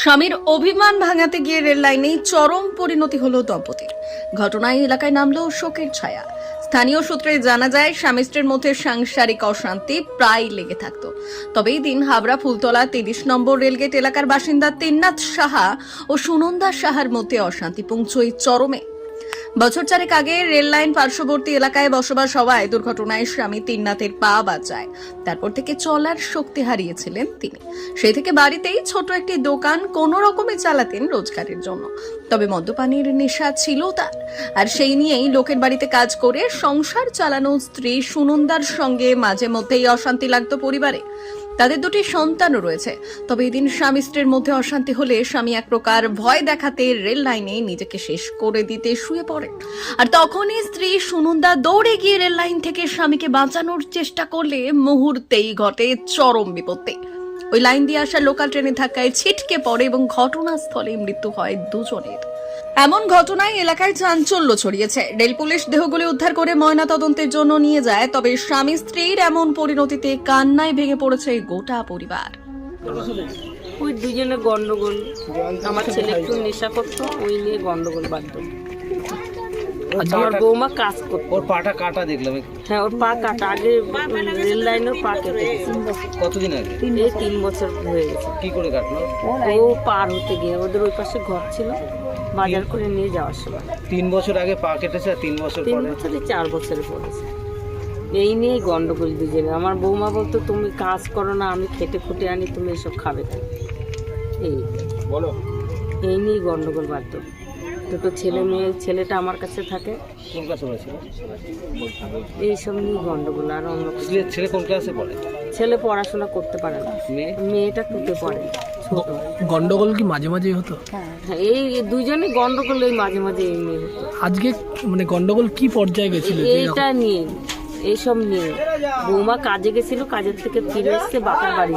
স্বামীর অভিমান ভাঙাতে গিয়ে রেল লাইনেই চরম পরিণতি হলো দম্পতির। ঘটনায় এলাকায় নামলো শোকের ছায়া। স্থানীয় সূত্রে জানা যায়, স্বামী স্ত্রীর মধ্যে সাংসারিক অশান্তি প্রায় লেগে থাকত। তবে এই দিন হাবড়া ফুলতলা তিরিশ নম্বর রেলগেট এলাকার বাসিন্দা তিন্নাথ সাহা ও সুনন্দা সাহার মধ্যে অশান্তি পৌঁছয় চরমে। বছর চারেক আগে রেল লাইন পার্শ্ববর্তী এলাকায় বসবাস হওয়ায় দুর্ঘটনায় স্বামী তিন্নাথের পা বাঁচায়। তারপর থেকে চলার শক্তি হারিয়েছিলেন তিনি। সেই থেকে বাড়িতেই ছোট একটি দোকান কোনো রকমে চালাতেন রোজগারের জন্য। তবে মদ্যপানের নেশা ছিল তার। আর সেই নিয়েই লোকের বাড়িতে কাজ করে সংসার চালানো স্ত্রী সুনন্দার সঙ্গে মাঝে মধ্যেই অশান্তি লাগতো পরিবারে। তাদের দুটি সন্তানও রয়েছে। তবে এদিন স্বামী স্ত্রীর মধ্যে অশান্তি হলে স্বামী এক প্রকার ভয় দেখাতে রেল লাইনে নিজেকে শেষ করে দিতে শুয়ে পড়ে আর তখনই স্ত্রী সুনন্দা দৌড়ে গিয়ে রেল লাইন থেকে স্বামীকে বাঁচানোর চেষ্টা করলে মুহূর্তেই ঘটে চরম বিপত্তি। ওই লাইন দিয়ে আসা লোকাল ট্রেনে ধাক্কায় ছিটকে পড়ে এবং ঘটনাস্থলে মৃত্যু হয় দুজনের। এমন ঘটনায় এলাকায় চাঞ্চল্য ছড়িয়েছে। রেল পুলিশ দেহগুলি উদ্ধার করে ময়নাতদন্তের জন্য নিয়ে যায়, তবে স্বামী স্ত্রীর এমন পরিণতিতে কান্নায় ভেঙে পড়েছে গোটা পরিবার। ওই দুজনে গন্ডগোল। আমার ছেলে একটু নেশা করতো ওই নিয়ে গন্ডগোল বাধ্য। আমার বৌমা কাজ করতো ওর পাটা কাটা দেখলাম। হ্যাঁ ওর পা কাটা। আগে রেল লাইনের পা কেটে কতদিন আগে? এই তিন বছর হয়ে গেছে। কি করে কাটলো? ও পার হতে গিয়ে ওদের ওই পাশে ঘর ছিল। বাজার করে নিয়ে যাওয়ার সময়। তিন বছর আগে পা কেটেছে আর তিন বছর তিন বছরে চার বছরে পড়েছে। এই নিয়েই গন্ডগোল দুজনে আমার বৌমা বলতো তুমি কাজ করো না আমি খেটে খুটে আনি তুমি এসব খাবে কেন এই। বলো। এই নিয়েই গন্ডগোল বাধ্য দুটো ছেলে মেয়ে ছেলেটা আমার কাছে থাকে। কোন ক্লাসে পড়েছিল? এইসব নিয়ে গন্ডগোল আর অন্য ছেলে ছেলে কোন ক্লাসে পড়ে? ছেলে পড়াশোনা করতে পারে না। মেয়ে? মেয়েটা টুটে পড়ে ছোট। গন্ডগোল কি মাঝে মাঝেই হতো? হ্যাঁ এই দুজনে গন্ডগোল এই মাঝে মাঝে এই নিয়ে হতো। আজকে মানে গন্ডগোল কি পর্যায়ে গেছিল এইটা নিয়ে এইসব নিয়ে। বৌমা কাজে গেছিল কাজের থেকে ফিরে এসছে বাপের বাড়ি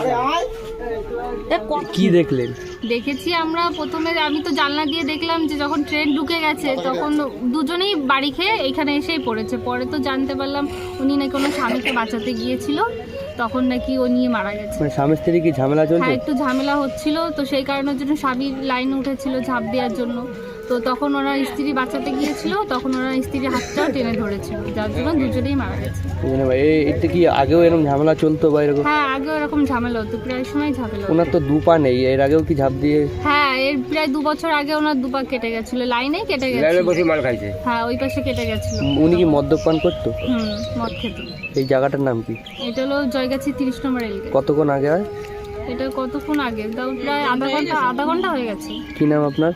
কি দেখলেন? দেখেছি আমরা প্রথমে আমি তো জানলা দিয়ে দেখলাম যে যখন ট্রেন ঢুকে গেছে তখন দুজনেই বাড়ি খেয়ে এখানে এসেই পড়েছে। পরে তো জানতে পারলাম উনি নাকি কোনো স্বামীকে বাঁচাতে গিয়েছিল। তখন নাকি ও নিয়ে মারা গেছে। মানে স্বামী স্ত্রী কি ঝামেলা চলছে? হ্যাঁ একটু ঝামেলা হচ্ছিল তো সেই কারণের জন্য স্বামীর লাইন উঠেছিল ঝাঁপ দেওয়ার জন্য। তো তখন ওরা স্ত্রী বাঁচাতে গিয়েছিল তখন ওরা স্ত্রীর হাতটাও টেনে ধরেছিল যার জন্য দুজনেই মারা গেছে। বুঝলেন ভাই এতে কি আগেও এরকম ঝামেলা চলতো বা এরকম? হ্যাঁ আগে এরকম ঝামেলা হতো প্রায় সময় ঝামেলা হতো ওনার তো দু পা নেই এর আগেও কি ঝাঁপ দিয়ে? হ্যাঁ এর প্রায় দু বছর আগে ওনার দুপা কেটে গেছিল লাইনে কেটে গেছিল। মাল খাইছে। হ্যাঁ ওই পাশে কেটে গেছিল। উনি কি মদ্যপান করতো? হুম মদ খেত। এই জায়গাটার নাম কি? এটা হলো জয়গাছি তিরিশ নম্বর রেলগেট। কতক্ষণ আগে হয়? এটা কতক্ষণ আগে? তাও প্রায় আধা ঘণ্টা আধা ঘণ্টা হয়ে গেছে। কি নাম আপনার?